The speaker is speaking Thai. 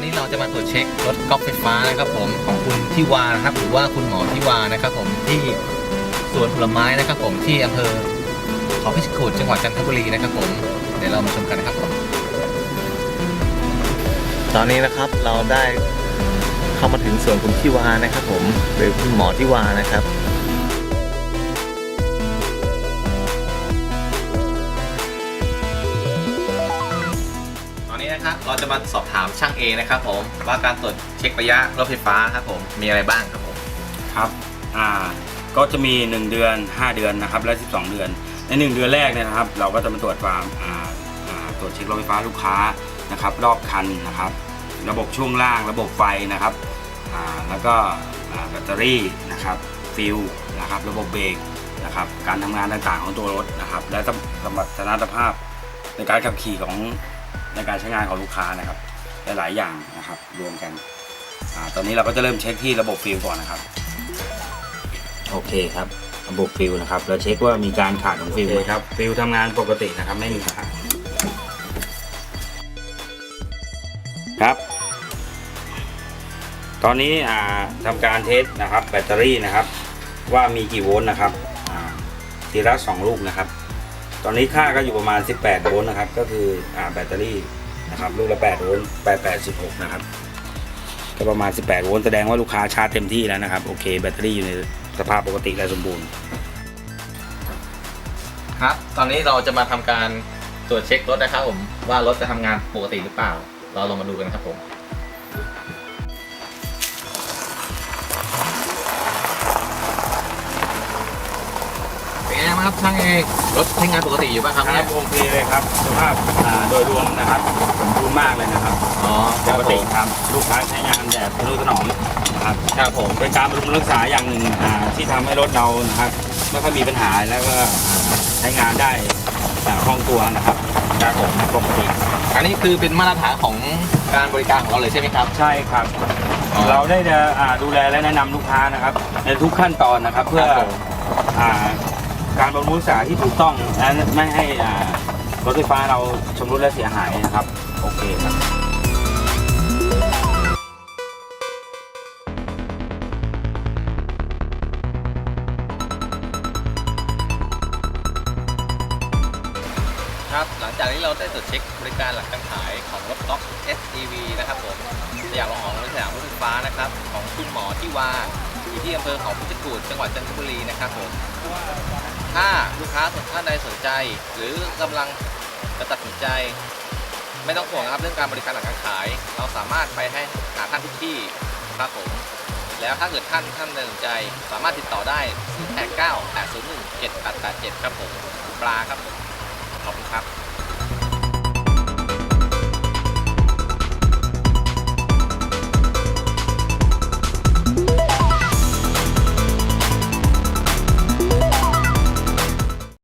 วันนี้เราจะมาตรวจเช็ครถกอล์ฟไฟฟ้านะครับผมของคุณทิวานะครับหรือว่าคุณหมอทิวานะครับผมที่สวนผลไม้นะครับผมที่อำเภอขาพิชกูดจังหวัดจันทบุรีนะครับผมเดี๋ยวเรามาชมกันนะครับผมตอนนี้นะครับเราได้เข้ามาถึงสวนคุณทิวานะครับผมหรือคุณหมอทิวานะครับ นะครับ เราจะมาสอบถามช่างเอนะครับผมว่าการตรวจเช็คระยะรถไฟฟ้าครับผมมีอะไรบ้างครับผมครับอ่าก็จะมี 1 เดือน 5 เดือนนะครับและ 12 เดือน ใน 1 เดือนแรกเนี่ยนะครับ เราก็จะมาตรวจความอ่าตรวจเช็ครถไฟฟ้าลูกค้านะครับรอบคันนะครับ ระบบช่วงล่างระบบไฟนะครับอ่าแล้วก็แบตเตอรี่นะครับฟิลนะครับระบบเบรกนะครับการทำงานต่างๆของตัวรถนะครับ และสมรรถนะภาพในการขับขี่ของ ในการใช้งานของลูกค้านะครับ หลายๆอย่างนะครับรวมกันอ่าตอนนี้เราก็จะเริ่มเช็คที่ระบบฟิลก่อนนะครับโอเคครับระบบฟิลนะครับเราเช็คว่ามีการขาดของฟิลไหมครับฟิลทำงานปกตินะครับไม่มีขาดครับ ตอนนี้อ่าทำการเทสนะครับ แบตเตอรี่นะครับ ว่ามีกี่โวลต์นะครับอ่าทีละสองลูกนะครับ ตอนนี้ค่าก็อยู่ประมาณ 18 โวลต์นะครับ ก็คืออ่าแบตเตอรี่นะครับลูกละ 8 โวลต์8 8 16 นะครับ ก็ประมาณ 18 โวลต์แสดงว่าลูกค้าชาร์จเต็มที่แล้วนะครับ โอเค แบตเตอรี่อยู่ในสภาพปกติและสมบูรณ์ ครับ ตอนนี้เราจะมาทำการตรวจเช็ครถนะครับผมว่ารถจะทำงานปกติหรือเปล่า เราลองมาดูกันครับผม ครับช่างเอกรถใช้งานปกติอยู่ป่ะครับคเนี่รัยบโอเคเลยครับสภาพอ่าโดยรวมนะครับสมบูรณ์มากเลยนะครับอ๋อปกติครับลูกค้าใช้งานแบบทะนุถนอมนะครับครับผมเป็นการบำรุงรักษาอย่างหนึ่งอ่าที่ทำให้รถเรานะครับไม่ค่อยมีปัญหาแล้วก็อ่าใช้งานได้อ่าคล่องตัวนะครับครับผมปกติ อันนี้คือเป็นมาตรฐานของการบริการของเราเลยใช่ไหมครับ ใช่ครับ อ๋อเราได้จะอ่าดูแลและแนะนำลูกค้านะครับ ในทุกขั้นตอนนะครับ เพื่อครับผม อ่า การบำรุงรักษาที่ถูกต้องและไม่ให้อ่ารถไฟฟ้าเราชำรุดและเสียหายนะครับ โอเคครับครับ หลังจากที่เราได้ตรวจเช็คบริการหลังการขายของรถก๊อฟ SEV นะครับผมสยามรองของสยามรถไฟฟ้านะครับ ของคุณหมอที่วา อยู่ที่อำเภอเขาพิจิตรจังหวัดจันทบุรีนะครับผมถ้าลูกค้าท่านใดสนใจ หรือกำลังจะตัดสินใจ ไม่ต้องห่วงนะครับเรื่องการบริการหลังการขาย เราสามารถไปให้หาท่านทุกที่ครับผมแล้วถ้าเกิดท่านท่านสนใจสามารถติดต่อได้8 9 8 0 1 7 8 8 7 ครับผมปลาครับผมขอบคุณครับ